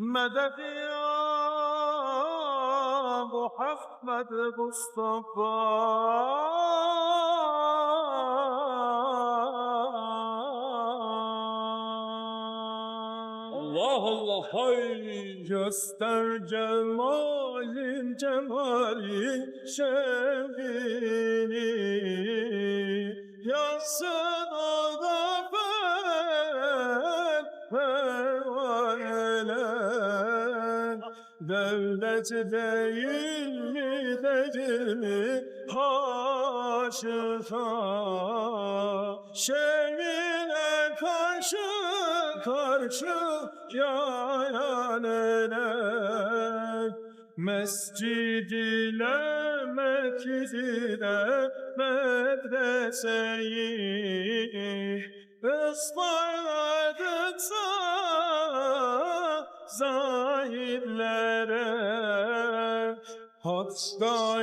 Medet ya Muhammed Mustafa. Allah Allah hay Göster cemalin cemalin şevkini. Yansın o da ben Devlet değil mi değil mi haşıka Şevine karşı karşı yayan eller Mescid ile mescid ile medreseyi zahidlere Hatta